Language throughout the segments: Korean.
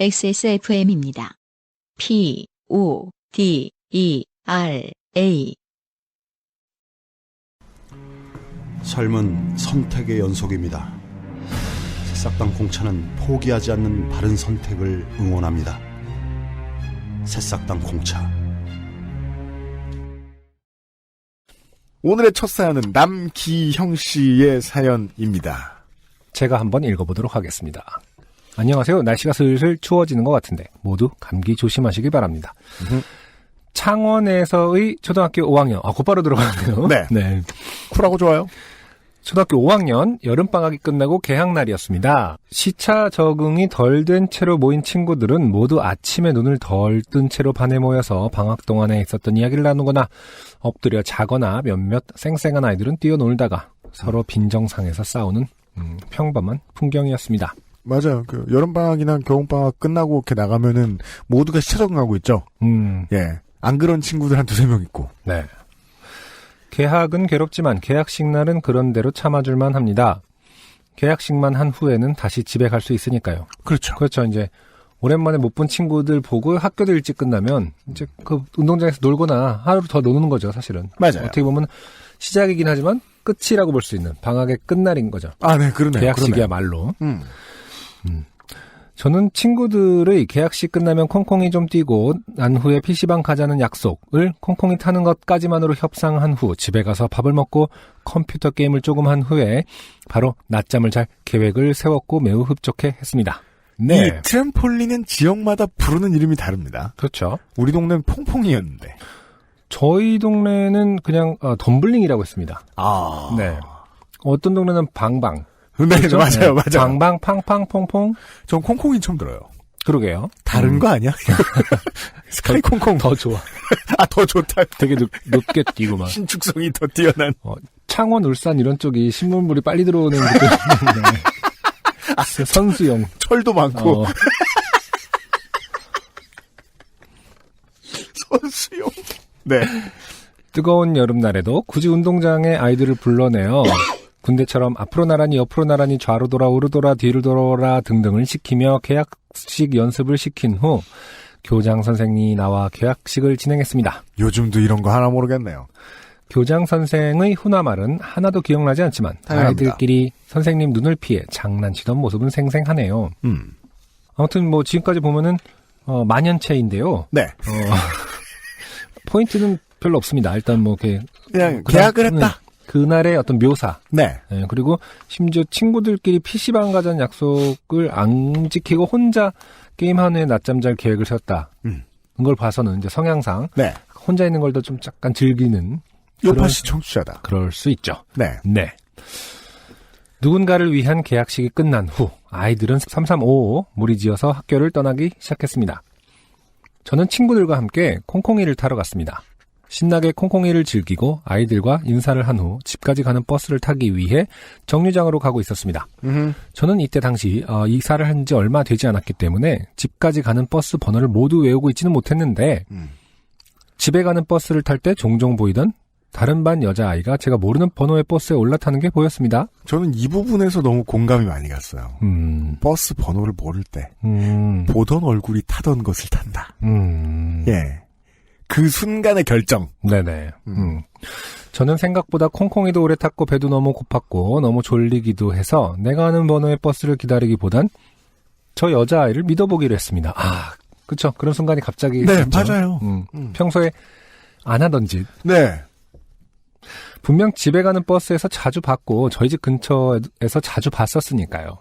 XSFM입니다. P, O, D, E, R, A. 삶은 선택의 연속입니다. 새싹당 공차는 포기하지 않는 바른 선택을 응원합니다. 새싹당 공차. 오늘의 첫 사연은 남기형 씨의 사연입니다. 제가 한번 읽어보도록 하겠습니다. 안녕하세요. 날씨가 슬슬 추워지는 것 같은데 모두 감기 조심하시길 바랍니다. 창원에서의 초등학교 5학년, 아, 곧바로 들어가네요. 네. 쿨하고 좋아요. 초등학교 5학년 여름방학이 끝나고 개학날이었습니다. 시차 적응이 덜 된 채로 모인 친구들은 모두 아침에 눈을 덜 뜬 채로 반에 모여서 방학 동안에 있었던 이야기를 나누거나 엎드려 자거나 몇몇 쌩쌩한 아이들은 뛰어놀다가 서로 빈정상에서 싸우는 음, 평범한 풍경이었습니다. 맞아요. 그 여름 방학이나 겨울 방학 끝나고 이렇게 나가면은 모두가 시차 적응하고 있죠. 음, 예. 안 그런 친구들 한 두세 명 있고. 네. 개학은 괴롭지만 개학식 날은 그런 대로 참아줄만 합니다. 개학식만 한 후에는 다시 집에 갈 수 있으니까요. 그렇죠. 그렇죠. 이제 오랜만에 못 본 친구들 보고 학교도 일찍 끝나면 이제 그 운동장에서 놀거나 하루 더 노는 거죠, 사실은. 맞아요. 어떻게 보면 시작이긴 하지만 끝이라고 볼 수 있는 방학의 끝날인 거죠. 아, 네, 그러네요. 개학식이야말로. 그러네요. 음. 저는 친구들의 개학식 끝나면 콩콩이 좀 뛰고 난 후에 PC방 가자는 약속을 콩콩이 타는 것까지만으로 협상한 후 집에 가서 밥을 먹고 컴퓨터 게임을 조금 한 후에 바로 낮잠을 잘 계획을 세웠고 매우 흡족해 했습니다. 네. 이 트램폴린은 지역마다 부르는 이름이 다릅니다. 그렇죠. 우리 동네는 퐁퐁이었는데. 저희 동네는 그냥 어, 덤블링이라고 했습니다. 아. 네. 어떤 동네는 방방. 네, 그렇죠? 맞아요, 네. 맞아요. 방방, 팡팡, 퐁퐁. 전 콩콩이 처음 들어요. 그러게요. 다른 음, 거 아니야? 스카이 콩콩. 더 좋아. 아, 더 좋다. 되게 높, 높게 뛰고 막. 신축성이 더 뛰어난. 창원, 울산 이런 쪽이 신문물이 빨리 들어오는 그쪽인데. 선수용. 철도 많고. 어, 선수용. 네. 뜨거운 여름날에도 굳이 운동장에 아이들을 불러내어 군대처럼 앞으로 나란히 옆으로 나란히 좌로 돌아 우로 돌아 뒤로 돌아 등등을 시키며 계약식 연습을 시킨 후 교장 선생이 나와 계약식을 진행했습니다. 요즘도 이런 거 하나 모르겠네요. 교장 선생의 훈화말은 하나도 기억나지 않지만 당연합니다. 아이들끼리 선생님 눈을 피해 장난치던 모습은 생생하네요. 음. 아무튼 뭐 지금까지 보면은 어, 만연체인데요. 네. 어, 포인트는 별로 없습니다. 일단 뭐 이렇게 그냥 그날- 계약을 했다. 그날의 어떤 묘사 네. 예, 그리고 심지어 친구들끼리 PC방 가자는 약속을 안 지키고 혼자 게임 한 후에 낮잠 잘 계획을 세웠다. 음. 그걸 봐서는 이제 성향상 네. 혼자 있는 걸 더 좀 약간 즐기는 요파 그런- 씨 청취자다. 그럴 수 있죠. 네. 네. 누군가를 위한 계약식이 끝난 후 아이들은 3355 무리지어서 학교를 떠나기 시작했습니다. 저는 친구들과 함께 콩콩이를 타러 갔습니다. 신나게 콩콩이를 즐기고 아이들과 인사를 한 후 집까지 가는 버스를 타기 위해 정류장으로 가고 있었습니다. 음. 저는 이때 당시 어, 이사를 한 지 얼마 되지 않았기 때문에 집까지 가는 버스 번호를 모두 외우고 있지는 못했는데 음. 집에 가는 버스를 탈 때 종종 보이던 다른 반 여자아이가 제가 모르는 번호의 버스에 올라타는 게 보였습니다. 저는 이 부분에서 너무 공감이 많이 갔어요. 음, 버스 번호를 모를 때 음, 보던 얼굴이 타던 것을 탄다. 음. 예. 그 순간의 결정. 네네. 음. 음. 저는 생각보다 콩콩이도 오래 탔고 배도 너무 고팠고 너무 졸리기도 해서 내가 아는 번호의 버스를 기다리기보단 저 여자아이를 믿어보기로 했습니다. 아, 그쵸. 그런 순간이 갑자기. 네, 있죠. 맞아요. 음. 음. 평소에 안 하던 짓. 네. 분명 집에 가는 버스에서 자주 봤고 저희 집 근처에서 자주 봤었으니까요.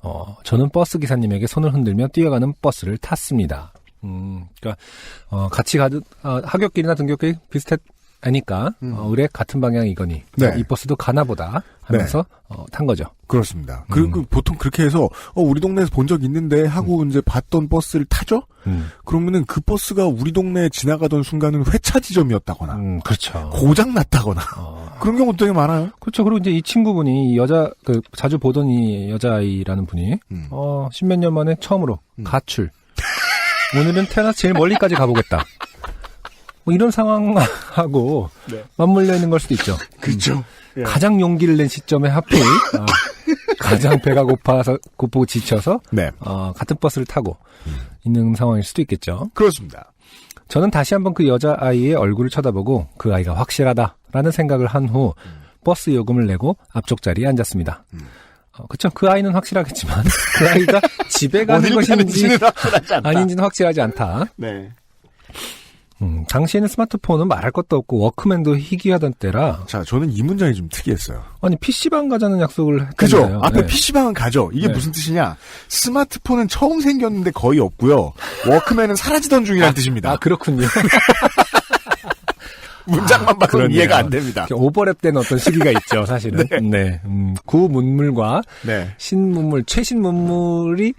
어, 저는 버스 기사님에게 손을 흔들며 뛰어가는 버스를 탔습니다. 음, 그러니까 어, 같이 가듯 어, 하굣길이나 등굣길 비슷하니까 음. 어, 우리 같은 방향이거니 네. 이 버스도 가나보다 하면서 어, 탄 거죠. 그렇습니다. 음. 그리고 보통 그렇게 해서 어, 우리 동네에서 본 적 있는데 하고 이제 봤던 버스를 타죠? 음, 그러면은 그 버스가 우리 동네에 지나가던 순간은 회차 지점이었다거나 음, 그렇죠. 고장 났다거나 어, 그런 경우도 되게 많아요. 그렇죠. 그리고 이제 이 친구분이 이 여자 그 자주 보던 이 여자아이라는 분이 음. 어, 십몇 년 만에 처음으로 음. 가출. 오늘은 태어나서 제일 멀리까지 가보겠다. 뭐 이런 상황하고 네. 맞물려 있는 걸 수도 있죠. 그렇죠. 예. 가장 용기를 낸 시점에 하필 아, 가장 배가 고파서 고프고 지쳐서 네. 어, 같은 버스를 타고 있는 상황일 수도 있겠죠. 그렇습니다. 저는 다시 한번 그 여자 아이의 얼굴을 쳐다보고 그 아이가 확실하다라는 생각을 한 후 버스 요금을 내고 앞쪽 자리에 앉았습니다. 어, 그쵸. 그 아이는 확실하겠지만 그 아이가 집에 가는 것인지. 아닌지는 확실하지 않다. 네. 음, 당시에는 스마트폰은 말할 것도 없고 워크맨도 희귀하던 때라 자, 저는 이 문장이 좀 특이했어요. 아니 PC방 가자는 약속을 그죠? 했잖아요. 앞에 네. PC방은 가죠. 이게 네. 무슨 뜻이냐? 스마트폰은 처음 생겼는데 거의 없고요. 워크맨은 사라지던 중이라는 뜻입니다. 아 그렇군요. 문장만 봐도 그러네요. 이해가 안 됩니다. 오버랩된 어떤 시기가 있죠, 사실은. 네. 음, 구문물과 네. 신문물, 최신 문물이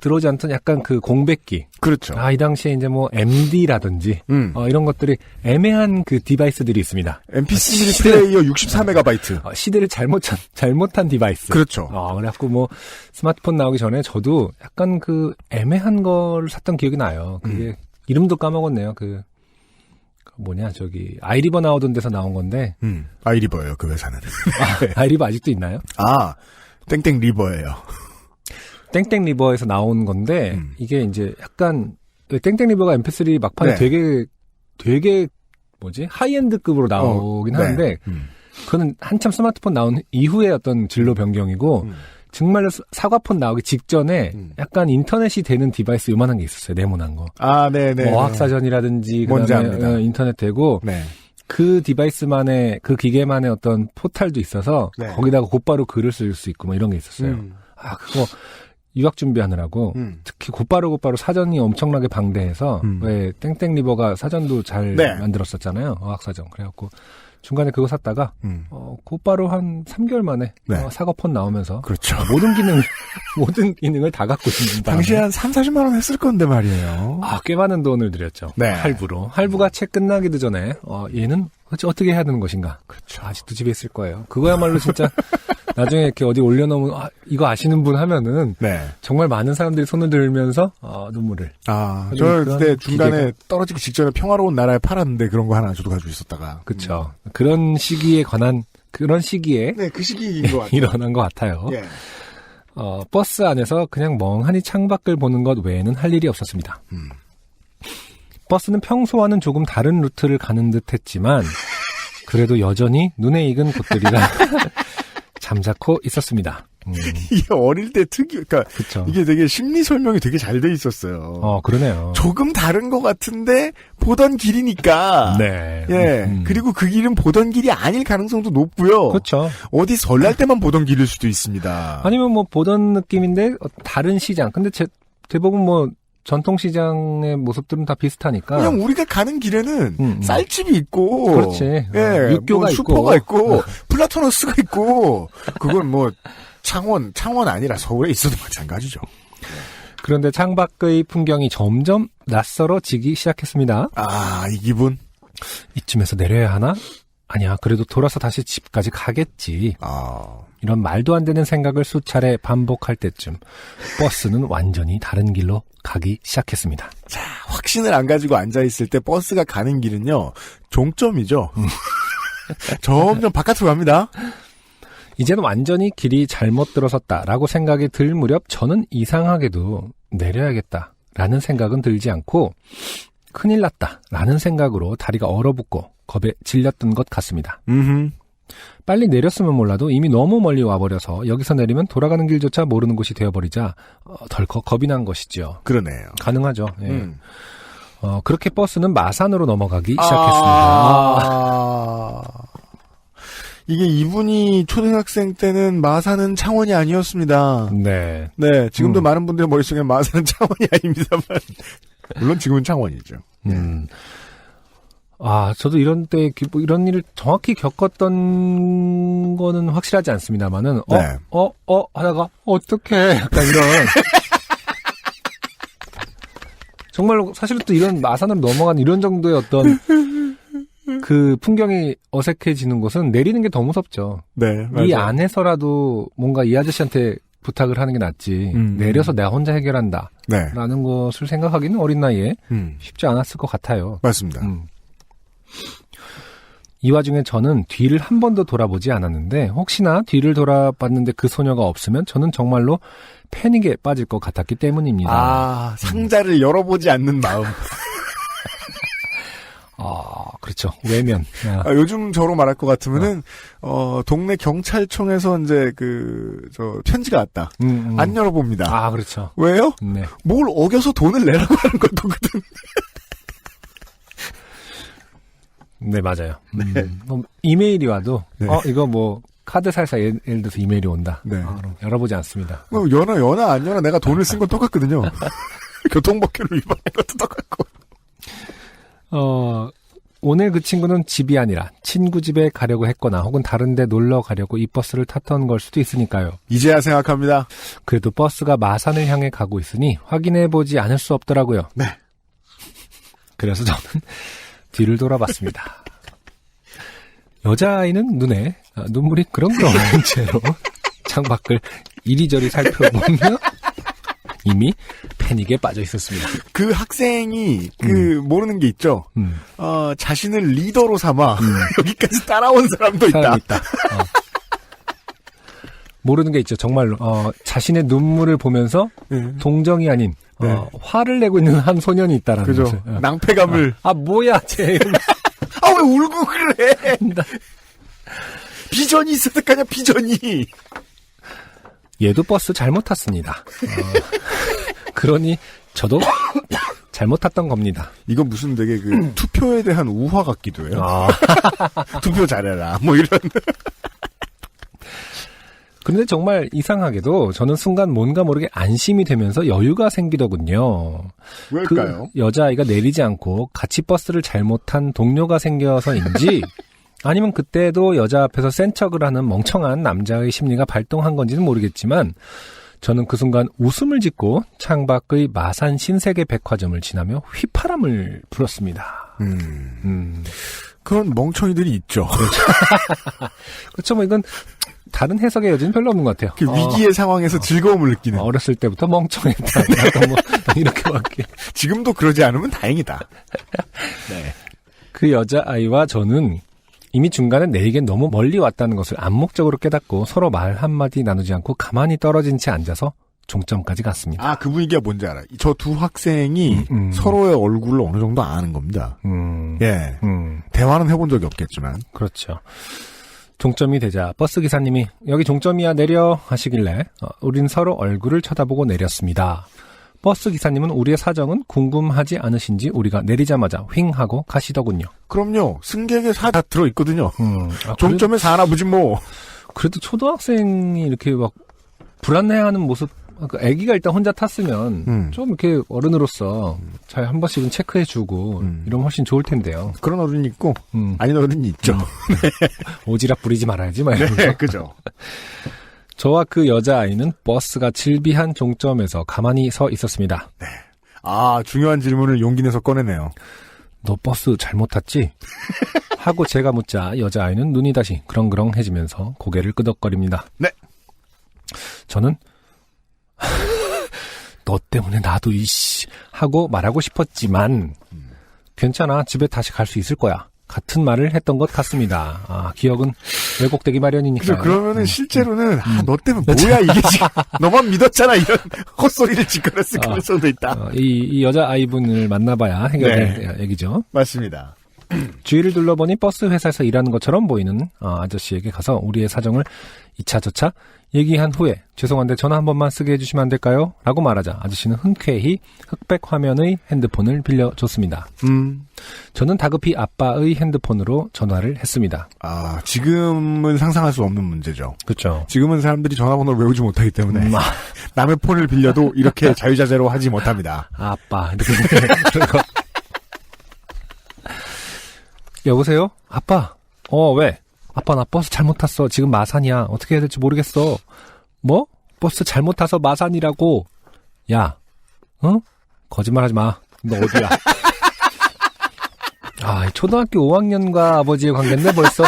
들어오지 않던 약간 그 공백기. 그렇죠. 아, 이 당시에 이제 뭐 MD라든지 음. 어, 이런 것들이 애매한 그 디바이스들이 있습니다. MP3 시대- 플레이어 64메가바이트. 어, 시대를 잘못 참- 잘못한 디바이스. 그렇죠. 어, 그래갖고 뭐 스마트폰 나오기 전에 저도 약간 그 애매한 걸 샀던 기억이 나요. 그게 음. 이름도 까먹었네요. 그, 그 뭐냐 저기 아이리버 나오던 데서 나온 건데 음. 아이리버예요, 그 회사는. 아 이리버 아직도 있나요? 아, 땡땡 리버예요. 땡땡 리버에서 나온 건데 음. 이게 이제 약간 땡땡 리버가 MP3 막판에 네. 되게 되게 뭐지 하이엔드급으로 나오긴 어, 네. 하는데 음. 그거는 한참 스마트폰 나온 이후의 어떤 진로 변경이고 음. 정말로 사- 사과폰 나오기 직전에 음. 약간 인터넷이 되는 디바이스 요만한 게 있었어요 네모난 거. 아, 네네. 뭐 어학사전이라든지 뭔지 그다음에 압니다. 어, 인터넷 되고 네. 그 디바이스만의 그 기계만의 어떤 포탈도 있어서 네. 거기다가 곧바로 글을 쓸 수 있고 뭐 이런 게 있었어요. 음. 아 그거 유학 준비하느라고 음. 특히 곧바로 곧바로 사전이 엄청나게 방대해서 음. 왜 땡땡 리버가 사전도 잘 네. 만들었었잖아요 어학 사전 그래 갖고 중간에 그거 샀다가 음. 어, 곧바로 한 3개월 만에 네. 어, 사과폰 나오면서 그렇죠. 모든 기능 모든 기능을 다 갖고 있는 당시에 한 3, 40만 원 했을 건데 말이에요. 아, 꽤 많은 돈을 들였죠. 네. 할부로. 할부가 책 끝나기도 전에, 어, 얘는 어찌- 어떻게 해야 되는 것인가. 그렇죠. 아직도 집에 있을 거예요. 그거야말로 진짜, 나중에 이렇게 어디 올려놓으면, 아, 이거 아시는 분 하면은, 네. 정말 많은 사람들이 손을 들면서, 어, 눈물을. 아, 저 그때 중간에 기계가- 떨어지기 직전에 평화로운 나라에 팔았는데 그런 거 하나 저도 가지고 있었다가. 그쵸. 그런 시기에 관한, 그런 시기에 네, 그 시기인 것 같아요. 일어난 것 같아요. 예. 어, 버스 안에서 그냥 멍하니 창밖을 보는 것 외에는 할 일이 없었습니다. 음. 버스는 평소와는 조금 다른 루트를 가는 듯 했지만, 그래도 여전히 눈에 익은 곳들이라 잠자코 있었습니다. 음, 이게 어릴 때 특이, 그러니까 그쵸. 이게 되게 심리 설명이 되게 잘 돼 있었어요. 어, 그러네요. 조금 다른 것 같은데 보던 길이니까. 네. 예. 음. 그리고 그 길은 보던 길이 아닐 가능성도 높고요. 그렇죠. 어디 설날 때만 보던 길일 수도 있습니다. 아니면 뭐 보던 느낌인데 어, 다른 시장. 근데 제, 대부분 뭐 전통 시장의 모습들은 다 비슷하니까. 그냥 우리가 가는 길에는 음, 음. 쌀집이 있고, 그렇지. 예, 어, 육교가 뭐 있고. 슈퍼가 있고, 플라토너스가 있고, 그건 뭐 창원, 창원 아니라 서울에 있어도 마찬가지죠. 그런데 창밖의 풍경이 점점 낯설어지기 시작했습니다. 아, 이 기분? 이쯤에서 내려야 하나? 아니야, 그래도 돌아서 다시 집까지 가겠지. 아, 이런 말도 안 되는 생각을 수차례 반복할 때쯤 버스는 완전히 다른 길로 가기 시작했습니다. 자, 확신을 안 가지고 앉아있을 때 버스가 가는 길은요, 종점이죠. 음. 점점 바깥으로 갑니다. 이제는 완전히 길이 잘못 들어섰다라고 생각이 들 무렵 저는 이상하게도 내려야겠다라는 생각은 들지 않고 큰일 났다라는 생각으로 다리가 얼어붙고 겁에 질렸던 것 같습니다. 음 빨리 내렸으면 몰라도 이미 너무 멀리 와버려서 여기서 내리면 돌아가는 길조차 모르는 곳이 되어버리자 어, 덜컥 겁이 난 것이죠. 그러네요. 가능하죠. 예. 음. 어, 그렇게 버스는 마산으로 넘어가기 시작했습니다. 아... 이게 이분이 초등학생 때는 마산은 창원이 아니었습니다. 네. 네, 지금도 음. 많은 분들의 머릿속에 마산은 창원이 아닙니다만. 물론 지금은 창원이죠. 음. 아, 저도 이런 때, 이런 일을 정확히 겪었던 거는 확실하지 않습니다만은, 어, 네. 어, 어, 하다가, 어떡해. 약간 이런. 정말로, 사실은 또 이런 마산으로 넘어간 이런 정도의 어떤, 그 풍경이 어색해지는 곳은 내리는 게 더 무섭죠. 네, 이 맞아요. 안에서라도 뭔가 이 아저씨한테 부탁을 하는 게 낫지. 음. 내려서 내가 혼자 해결한다. 네, 라는 것을 생각하기는 어린 나이에 음, 쉽지 않았을 것 같아요. 맞습니다. 음. 이 와중에 저는 뒤를 한 번도 돌아보지 않았는데 혹시나 뒤를 돌아봤는데 그 소녀가 없으면 저는 정말로 패닉에 빠질 것 같았기 때문입니다. 아, 상자를 열어보지 않는 마음. 아, 그렇죠. 외면. 아, 아, 요즘 저로 말할 것 같으면은, 어, 동네 경찰청에서 이제 그, 저, 편지가 왔다. 음, 음. 안 열어봅니다. 아, 그렇죠. 왜요? 네. 뭘 어겨서 돈을 내라고 하는 거거든. 네, 맞아요. 음, 뭐 이메일이 와도, 네. 어, 이거 뭐, 카드 살사 예를, 예를 들어서 이메일이 온다. 네. 아, 열어보지 않습니다. 뭐, 연하, 연하, 안 연하, 내가 돈을 쓴 건 똑같거든요. 교통법규를 위반한 것도 똑같고. 어, 오늘 그 친구는 집이 아니라 친구 집에 가려고 했거나 혹은 다른 데 놀러 가려고 이 버스를 탔던 걸 수도 있으니까요. 이제야 생각합니다. 그래도 버스가 마산을 향해 가고 있으니 확인해 보지 않을 수 없더라고요. 네. 그래서 저는 뒤를 돌아봤습니다. 여자아이는 눈에 아, 눈물이 그렁그렁한 채로 창밖을 이리저리 살펴보며 이미 패닉에 빠져 있었습니다. 그 학생이, 그, 모르는 게 있죠. 음, 어, 자신을 리더로 삼아, 여기까지 따라온 사람도 있다. 있다. 어. 모르는 게 있죠. 정말로 어, 자신의 눈물을 보면서 네. 동정이 아닌 네. 어, 화를 내고 있는 한 소년이 있다라는 그죠. 것을. 어. 낭패감을. 아 뭐야 쟤 아, 왜 울고 그래? 비전이 있었을 거 아니야, 비전이. 얘도 버스 잘못 탔습니다. 어, 그러니 저도 잘못 탔던 겁니다. 이거 무슨 되게 그, 투표에 대한 우화 같기도 해요. 아, 투표 잘해라. 뭐 이런. 그런데 정말 이상하게도 저는 순간 뭔가 모르게 안심이 되면서 여유가 생기더군요. 왜일까요? 그 여자아이가 내리지 않고 같이 버스를 잘못한 동료가 생겨서인지 아니면 그때도 여자 앞에서 센 척을 하는 멍청한 남자의 심리가 발동한 건지는 모르겠지만 저는 그 순간 웃음을 짓고 창밖의 마산 신세계 백화점을 지나며 휘파람을 불었습니다. 음, 음, 그런 멍청이들이 있죠. 그렇죠. 뭐 이건 다른 해석의 여지는 별로 없는 것 같아요. 그 위기의 상황에서 즐거움을 느끼는. 어, 어렸을 때부터 멍청했다. 뭐 이렇게밖에. 지금도 그러지 않으면 다행이다. 그 여자아이와 저는 이미 중간에 내리긴 너무 멀리 왔다는 것을 암묵적으로 깨닫고 서로 말 한마디 나누지 않고 가만히 떨어진 채 앉아서 종점까지 갔습니다. 아, 그 분위기가 뭔지 알아. 저 두 학생이 음, 음. 서로의 얼굴을 어느 정도 아는 겁니다. 음, 예. 음, 대화는 해본 적이 없겠지만. 그렇죠. 종점이 되자 버스 기사님이 여기 종점이야 내려 하시길래 어, 우린 서로 얼굴을 쳐다보고 내렸습니다. 버스 기사님은 우리의 사정은 궁금하지 않으신지 우리가 내리자마자 휑 하고 가시더군요. 그럼요. 승객의 사 다 들어 있거든요. 음, 아, 종점에 사나 보지 뭐. 그래도 초등학생이 이렇게 막 불안해하는 모습, 그 아기가 일단 혼자 탔으면 음. 좀 이렇게 어른으로서 잘 한 번씩은 체크해주고 음. 이러면 훨씬 좋을 텐데요. 그런 어른이 있고, 음, 아닌 어른이 있죠. 오지랖 부리지 말아야지 막 이러면서. 네, 그죠. 저와 그 여자아이는 버스가 질비한 종점에서 가만히 서 있었습니다. 아, 중요한 질문을 용기 내서 꺼내네요. 너 버스 잘못 탔지? 하고 제가 묻자 여자아이는 눈이 다시 그렁그렁해지면서 고개를 끄덕거립니다. 네. 저는 너 때문에 나도 이씨 하고 말하고 싶었지만 괜찮아 집에 다시 갈 수 있을 거야. 같은 말을 했던 것 같습니다. 아 기억은 왜곡되기 마련이니까. 그죠. 그러면은 실제로는, 아, 너 때문에 뭐야, 이게 지금. 너만 믿었잖아, 이런 헛소리를 짓거렸을 아. 가능성도 있다. 어, 이, 이 여자 아이분을 만나봐야 해결될 네. 얘기죠. 맞습니다. 주위를 둘러보니 버스 회사에서 일하는 것처럼 보이는 어, 아저씨에게 가서 우리의 사정을 이차 저차 얘기한 후에 죄송한데 전화 한 번만 쓰게 해주시면 안 될까요? 라고 말하자 아저씨는 흔쾌히 흑백 화면의 핸드폰을 빌려줬습니다. 음. 저는 다급히 아빠의 핸드폰으로 전화를 했습니다. 아, 지금은 상상할 수 없는 문제죠. 그렇죠. 지금은 사람들이 전화번호를 외우지 못하기 때문에 음, 아, 남의 폰을 빌려도 이렇게 자유자재로 하지 못합니다. 아빠 이렇게. 여보세요? 아빠. 어 왜? 아빠 나 버스 잘못 탔어. 지금 마산이야. 어떻게 해야 될지 모르겠어. 뭐? 버스 잘못 타서 마산이라고? 야, 응? 거짓말하지 마. 너 어디야? 아, 초등학교 5학년과 아버지의 관계인데 벌써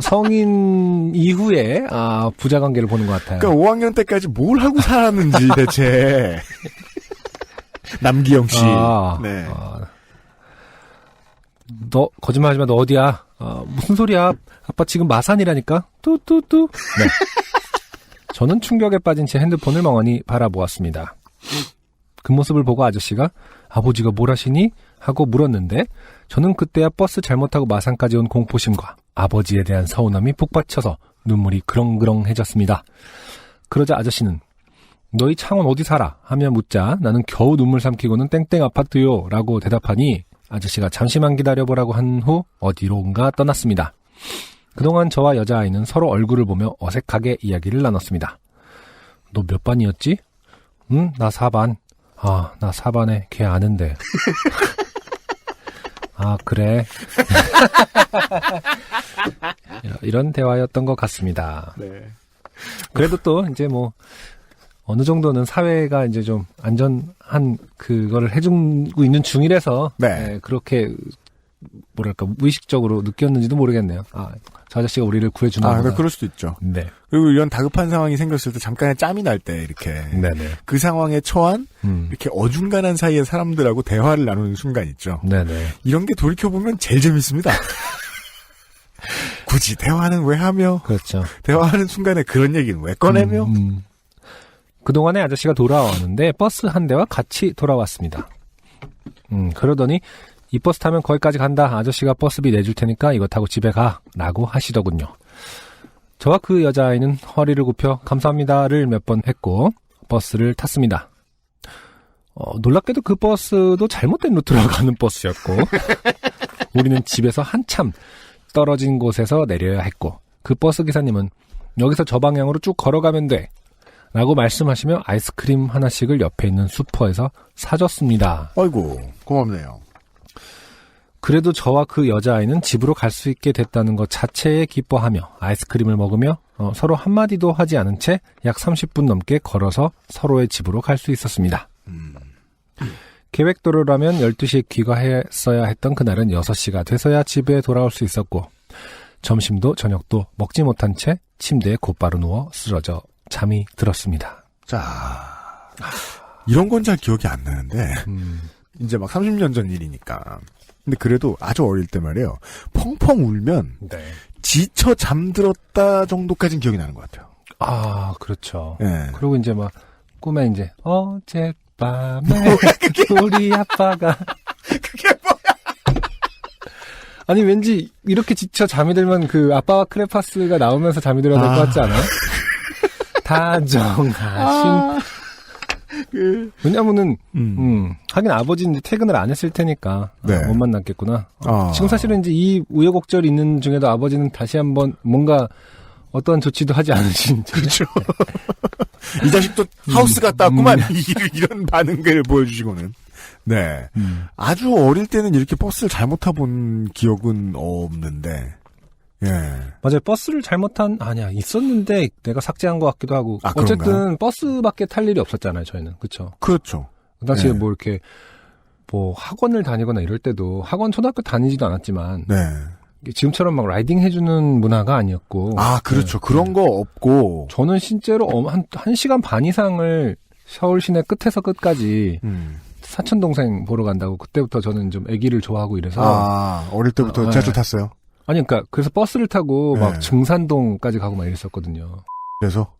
성인 이후에 아 부자 관계를 보는 것 같아요. 그러니까 5학년 때까지 뭘 하고 살았는지 대체. 남기영 씨. 아, 네. 아, 너 거짓말하지 마. 너 어디야? 아, 무슨 소리야? 아빠 지금 마산이라니까. 뚜뚜뚜. 네. 저는 충격에 빠진 제 핸드폰을 멍하니 바라보았습니다. 그 모습을 보고 아저씨가 아버지가 뭘 하시니? 하고 물었는데 저는 그때야 버스 잘못 타고 마산까지 온 공포심과 아버지에 대한 서운함이 북받쳐서 눈물이 그렁그렁해졌습니다. 그러자 아저씨는 너희 창원 어디 살아? 하며 묻자 나는 겨우 눈물 삼키고는 땡땡 아파트요 라고 대답하니 아저씨가 잠시만 기다려보라고 한 후 어디론가 떠났습니다. 그동안 저와 여자아이는 서로 얼굴을 보며 어색하게 이야기를 나눴습니다. 너 몇 반이었지? 응, 나 4반. 아, 나 4반에 걔 아는데. 아, 그래. 이런 대화였던 것 같습니다. 네. 그래도 또 이제 뭐 어느 정도는 사회가 이제 좀 안전한 그거를 해주고 있는 중이라서 네. 예, 그렇게 뭐랄까 무의식적으로 느꼈는지도 모르겠네요. 아, 저 아저씨가 우리를 구해주나 아. 네, 그럴 수도 있죠. 네, 그리고 이런 다급한 상황이 생겼을 때 잠깐의 짬이 날 때 이렇게 네네. 그 상황에 처한 음, 이렇게 어중간한 사이의 사람들하고 대화를 나누는 순간 있죠. 네네. 이런 게 돌이켜 보면 제일 재밌습니다. 굳이 대화는 왜 하며 그렇죠. 대화하는 순간에 그런 얘기는 왜 꺼내며 음, 음. 그동안에 아저씨가 돌아왔는데 버스 한 대와 같이 돌아왔습니다. 음, 그러더니 이 버스 타면 거기까지 간다. 아저씨가 버스비 내줄 테니까 이거 타고 집에 가. 라고 하시더군요. 저와 그 여자아이는 허리를 굽혀 감사합니다를 몇 번 했고 버스를 탔습니다. 어, 놀랍게도 그 버스도 잘못된 루트로 가는 버스였고 우리는 집에서 한참 떨어진 곳에서 내려야 했고 그 버스 기사님은 여기서 저 방향으로 쭉 걸어가면 돼. 라고 말씀하시며 아이스크림 하나씩을 옆에 있는 슈퍼에서 사줬습니다. 아이고 고맙네요. 그래도 저와 그 여자아이는 집으로 갈 수 있게 됐다는 것 자체에 기뻐하며 아이스크림을 먹으며 어, 서로 한마디도 하지 않은 채 약 30분 넘게 걸어서 서로의 집으로 갈 수 있었습니다. 계획대로라면 12시에 귀가했어야 했던 그날은 6시가 돼서야 집에 돌아올 수 있었고 점심도 저녁도 먹지 못한 채 침대에 곧바로 누워 쓰러져 잠이 들었습니다. 자 이런 건 잘 기억이 안 나는데 음, 이제 막 30년 전 일이니까. 근데 그래도 아주 어릴 때 말이에요. 펑펑 울면 네. 지쳐 잠들었다 정도까지는 기억이 나는 것 같아요. 아, 그렇죠. 예. 그리고 이제 막 꿈에 이제 어젯밤에 우리 아빠가 그게 뭐야? 아니 왠지 이렇게 지쳐 잠이 들면 그 아빠와 크레파스가 나오면서 잠이 들어야 될것 아. 같지 않아요? 다정하신 그, 왜냐면은 음. 음 하긴 아버지는 이제 퇴근을 안 했을 테니까 아, 네. 못 만났겠구나. 아. 지금 사실은 이제 이 우여곡절 있는 중에도 아버지는 다시 한번 뭔가 어떤 조치도 하지 않으신 그렇죠. 이 자식도 하우스 갔다 왔구만. 이- 이런 반응을 보여주시고는. 네. 음. 아주 어릴 때는 이렇게 버스를 잘못 타본 기억은 없는데. 예. 맞아요. 버스를 잘못한 아니야 있었는데 내가 삭제한 것 같기도 하고 아, 어쨌든 그런가요? 버스밖에 탈 일이 없었잖아요. 저희는 그렇죠. 그렇죠. 그 당시에 네. 뭐 이렇게 뭐 학원을 다니거나 이럴 때도 학원 초등학교 다니지도 않았지만 네. 지금처럼 막 라이딩 해주는 문화가 아니었고 아, 그렇죠. 네. 그런 거 없고. 저는 실제로 어, 한, 한 시간 반 이상을 서울 시내 끝에서 끝까지 음. 사촌 동생 보러 간다고 그때부터 저는 좀 아기를 좋아하고 이래서 아, 어릴 때부터 아, 지하철 네. 탔어요. 아니 그러니까 그래서 버스를 타고 막 네. 증산동까지 가고 막 이랬었거든요. 그래서.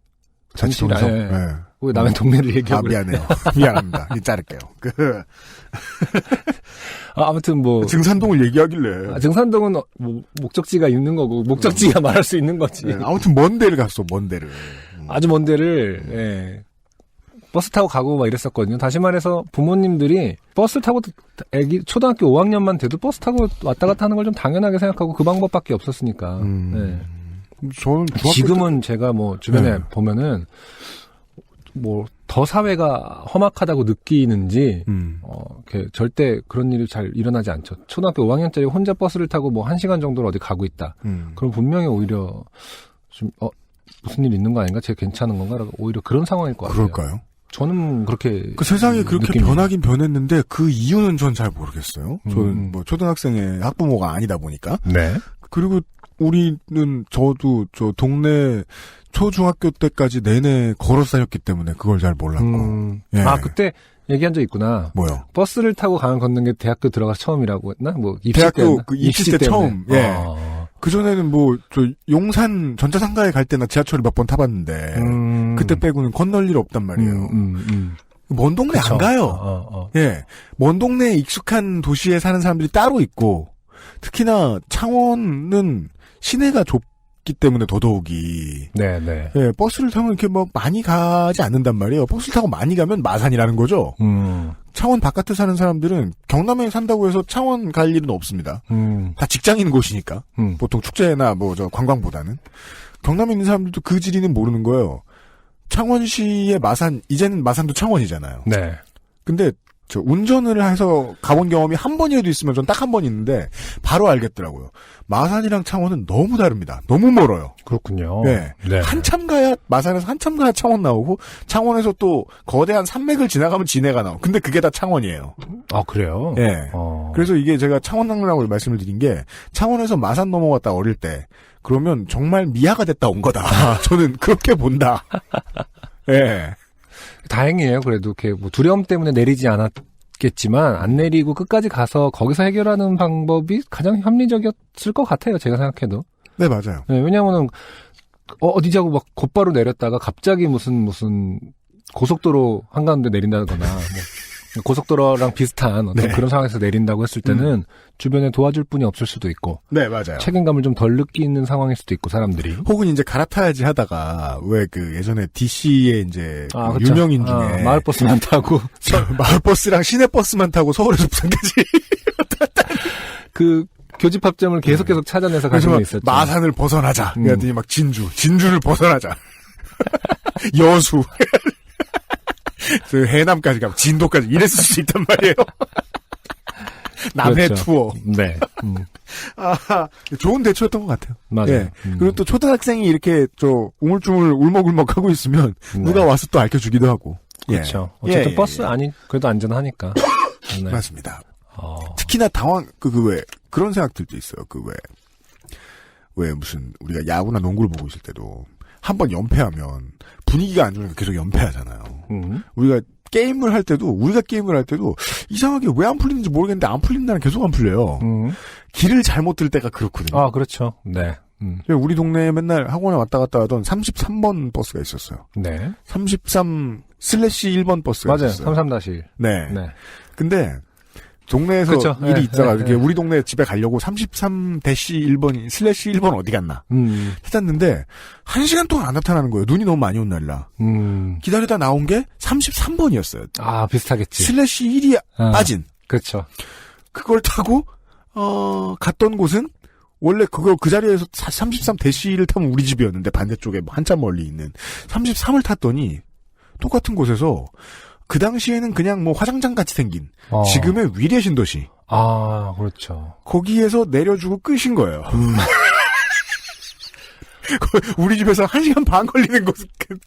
자취동에서. 정신, 예. 네. 왜 남의 동네를 아, 얘기하고 그래. 미안해요. 미안합니다. 이 자를게요. 그, 아, 아무튼 뭐 증산동을 얘기하길래. 아, 증산동은 어, 뭐, 목적지가 있는 거고 목적지가 말할 수 있는 거지. 네, 아무튼 먼 데를 갔어, 먼 데를. 아주 먼 데를 예. 버스 타고 가고 막 이랬었거든요. 다시 말해서 부모님들이 버스 타고 애기 초등학교 5학년만 돼도 버스 타고 왔다 갔다 하는 걸 좀 당연하게 생각하고 그 방법밖에 없었으니까. 음. 예. 저는 지금은 제가 뭐 주변에 네. 보면은 뭐 더 사회가 험악하다고 느끼는지 때, 음. 어, 이렇게 절대 그런 일이 잘 일어나지 않죠. 초등학교 5학년짜리 혼자 버스를 타고 뭐한 시간 정도로 어디 가고 있다. 음. 그럼 분명히 오히려 좀 어, 무슨 일 있는 거 아닌가? 쟤 괜찮은 건가? 라고 오히려 그런 상황일 것 같아요. 그럴까요? 저는 그렇게 그 세상이 그렇게 느낍니다. 변하긴 변했는데 그 이유는 전 잘 모르겠어요. 저는 음. 뭐 초등학생의 학부모가 아니다 보니까. 네. 그리고 우리는 저도 저 동네 초중학교 때까지 내내 걸어 다녔기 때문에 그걸 잘 몰랐고. 음, 예. 아 그때 얘기한 적 있구나. 뭐요? 버스를 타고 강을 걷는 게 대학교 들어가서 처음이라고 했나? 뭐 입시 대학교 때였나? 그 입시 때 때문에. 처음, 예. 어. 그전에는 뭐, 저, 용산 전자상가에 갈 때나 지하철을 몇 번 타봤는데, 음. 그때 빼고는 건널 일 없단 말이에요. 음, 음, 음. 먼 동네 그쵸. 안 가요. 어, 어. 예. 먼 동네에 익숙한 도시에 사는 사람들이 따로 있고, 특히나 창원은 시내가 좁기 때문에 더더욱이, 네, 네. 예, 버스를 타면 이렇게 뭐 많이 가지 않는단 말이에요. 버스를 타고 많이 가면 마산이라는 거죠. 음, 창원 바깥에 사는 사람들은 경남에 산다고 해서 창원 갈 일은 없습니다. 음, 다 직장인 곳이니까. 음. 보통 축제나 뭐 저 관광보다는. 경남에 있는 사람들도 그 지리는 모르는 거예요. 창원시의 마산, 이제는 마산도 창원이잖아요. 네. 근데 저 운전을 해서 가본 경험이 한 번이라도 있으면 전 딱 한 번 있는데 바로 알겠더라고요. 마산이랑 창원은 너무 다릅니다. 너무 멀어요. 그렇군요. 네. 네. 한참 가야 마산에서 한참 가야 창원 나오고 창원에서 또 거대한 산맥을 지나가면 진해가 나오. 근데 그게 다 창원이에요. 아, 그래요? 예. 어. 그래서 이게 제가 창원 낙랑을 말씀을 드린 게 창원에서 마산 넘어왔다 어릴 때 그러면 정말 미아가 됐다 온 거다. 저는 그렇게 본다. 예. 다행이에요. 그래도 이렇게 뭐 두려움 때문에 내리지 않았겠지만 안 내리고 끝까지 가서 거기서 해결하는 방법이 가장 합리적이었을 것 같아요. 제가 생각해도. 네 맞아요. 네, 왜냐면은 어, 어디지 하고 막 곧바로 내렸다가 갑자기 무슨 무슨 고속도로 한가운데 내린다거나 뭐 고속도로랑 비슷한 어떤 네. 그런 상황에서 내린다고 했을 때는 주변에 도와줄 분이 없을 수도 있고 네 맞아요. 책임감을 좀 덜 느끼는 상황일 수도 있고 사람들이 혹은 이제 갈아타야지 하다가 왜 그 예전에 DC의 이제 아, 그. 유명인 중에 아, 마을버스만 타고 마을버스랑 시내버스만 타고 서울에서 부산까지 그 교집합점을 계속 계속 찾아내서 분 있었죠. 마산을 벗어나자. 음. 그랬더니 막 진주, 진주를 벗어나자. 여수. 그 해남까지 가고 진도까지 이랬을 수 있단 말이에요. 남해 그렇죠. 투어. 네, 음, 아, 좋은 대처였던 것 같아요. 맞아요. 예. 음, 그리고 또 초등학생이 이렇게 저 우물쭈물 울먹울먹 하고 있으면 네. 누가 와서 또 알려주기도 하고. 예. 그렇죠. 어쨌든 예, 버스 예. 아니 그래도 안전하니까. 네. 맞습니다. 어, 특히나 당황 그그왜 그런 생각들도 있어요. 그 왜 왜 무슨 우리가 야구나 농구를 보고 있을 때도 한 번 연패하면 분위기가 안 좋으니까 계속 연패하잖아요. 음, 우리가 게임을 할 때도 우리가 게임을 할 때도 이상하게 왜 안 풀리는지 모르겠는데 안 풀린 날은 계속 안 풀려요. 음. 길을 잘못 들 때가 그렇거든요. 아 그렇죠. 네, 음, 우리 동네에 맨날 학원에 왔다 갔다 하던 33번 버스가 있었어요. 네, 33 슬래시 1번 버스가 맞아요. 있었어요. 33다시. 네. 네, 근데 동네에서 그쵸. 일이 네, 있다가 네, 이렇게 네. 우리 동네 집에 가려고 33-1번 슬래시 1번 어디 갔나 음, 찾았는데 한 시간 동안 안 나타나는 거예요. 눈이 너무 많이 온 날이라 음, 기다리다 나온 게 33번이었어요. 아 비슷하겠지. 슬래시 1이 아, 빠진 그렇죠. 그걸 타고 어 갔던 곳은 원래 그거 그 자리에서 33-1을 타면 우리 집이었는데 반대쪽에 뭐 한참 멀리 있는 33을 탔더니 똑같은 곳에서 그 당시에는 그냥 뭐 화장장 같이 생긴 어. 지금의 위례 신도시 아 그렇죠. 거기에서 내려주고 끄신 거예요. 음. 우리 집에서 한 시간 반 걸리는 곳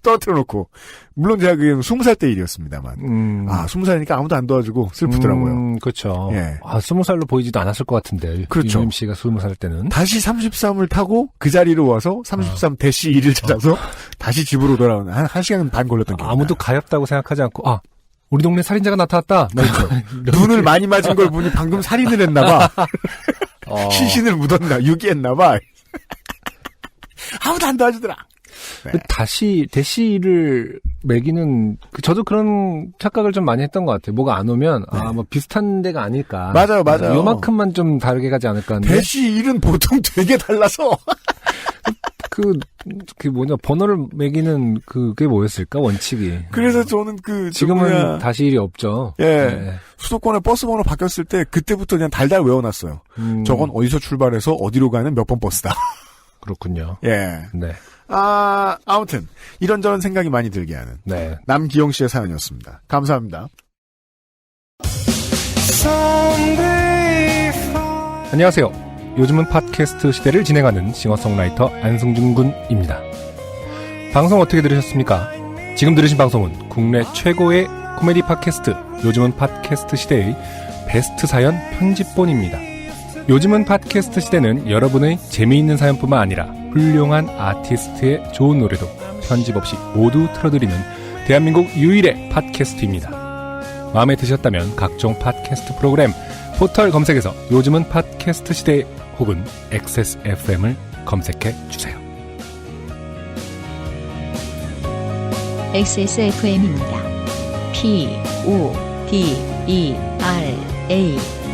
떨어뜨려 놓고. 물론 제가 그게 스무 살 때 일이었습니다만. 음, 아, 스무 살이니까 아무도 안 도와주고 슬프더라고요. 음, 그렇죠. 예. 아 스무 살로 보이지도 않았을 것 같은데. 그렇죠. 유임 씨가 스무 살 때는. 다시 33을 타고 그 자리로 와서 33 대시 1을 찾아서 다시 집으로 돌아오는 한, 한 시간 반 걸렸던 기억이 아무도 나요. 가엾다고 생각하지 않고 아 우리 동네 살인자가 나타났다. 뭐 눈을 많이 맞은 걸 보니 방금 살인을 했나봐. 어. 시신을 묻었나, 유기했나봐. 아무도 안 도와주더라. 그 다시 대시를 매기는 그 저도 그런 착각을 좀 많이 했던 것 같아요. 뭐가 안 오면 아뭐 비슷한 데가 아닐까. 네. 맞아요, 맞아요. 요만큼만 좀 다르게 가지 않을까 하는데 대시 1은 보통 되게 달라서. 그, 그 뭐냐 번호를 매기는 그게 뭐였을까 원칙이. 그래서 저는 그, 저 지금은 뭐야, 다시 일이 없죠. 예. 네. 수도권에 버스 번호 바뀌었을 때 그때부터 그냥 달달 외워놨어요. 음, 저건 어디서 출발해서 어디로 가는 몇 번 버스다. 그렇군요. 예. 네, 아, 아무튼 이런저런 생각이 많이 들게 하는 네. 남기영 씨의 사연이었습니다. 감사합니다. 안녕하세요. 요즘은 팟캐스트 시대를 진행하는 싱어송라이터 안승준 군입니다. 방송 어떻게 들으셨습니까? 지금 들으신 방송은 국내 최고의 코미디 팟캐스트 요즘은 팟캐스트 시대의 베스트 사연 편집본입니다. 요즘은 팟캐스트 시대는 여러분의 재미있는 사연뿐만 아니라 훌륭한 아티스트의 좋은 노래도 편집 없이 모두 틀어드리는 대한민국 유일의 팟캐스트입니다. 마음에 드셨다면 각종 팟캐스트 프로그램 포털 검색에서 요즘은 팟캐스트 시대 혹은 XSFM을 검색해 주세요. XSFM입니다. P, O, D, E, R, A.